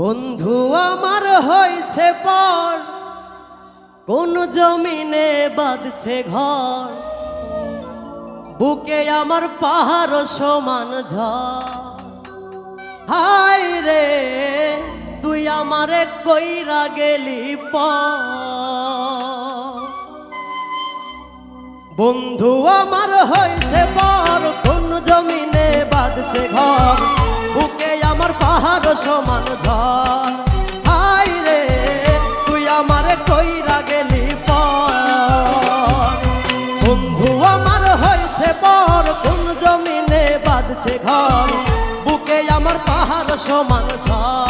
বন্ধু আমার হয়েছে পর, কোন জমিনে বাঁধছে ঘর। বুকে আমার পাহাড় সমান ঝড়। হায় রে, তুই আমারে কইরা গেলি পর। বন্ধু আমার হয়েছে পর, কোন জমিনে বাঁধছে ঘর। আমার পাহাড় সমান ঝড়। আই রে, তুই আমার কইরা গেলি বন্ধু আমার হয়েছে পর, কোন জমিনে বাঁধছে ঘর। বুকে আমার পাহাড় সমান ঝড়।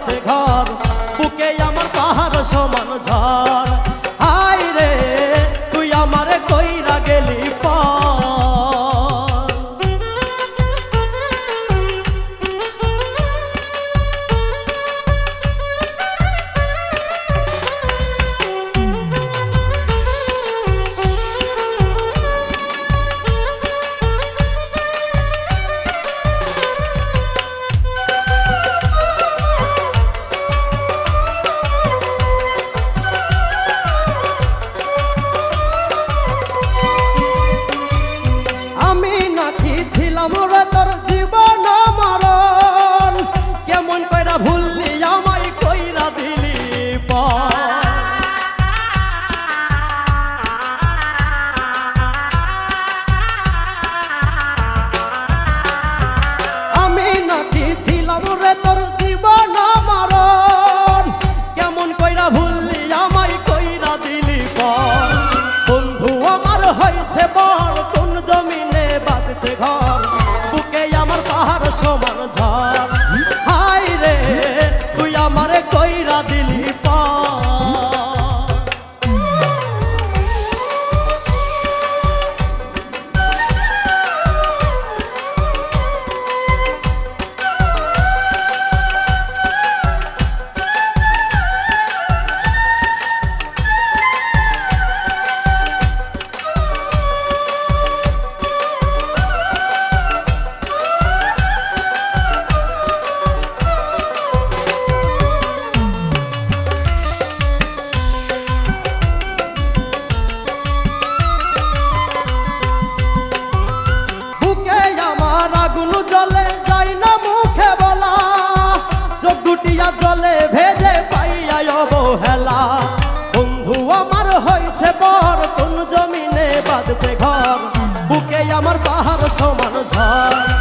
বাঁধছে ঘর বুকে আমার পাহাড় সমান ঝড়। জলে যাই না মুখে বলা। চোখ দুটিয়া জলে ভেজে পাইয়াই অবহেলা। বন্ধু আমার হয়েছে বর, কোন জমিনে বাঁধছে ঘর। বুকে আমার পাহাড় সমান ঝড়।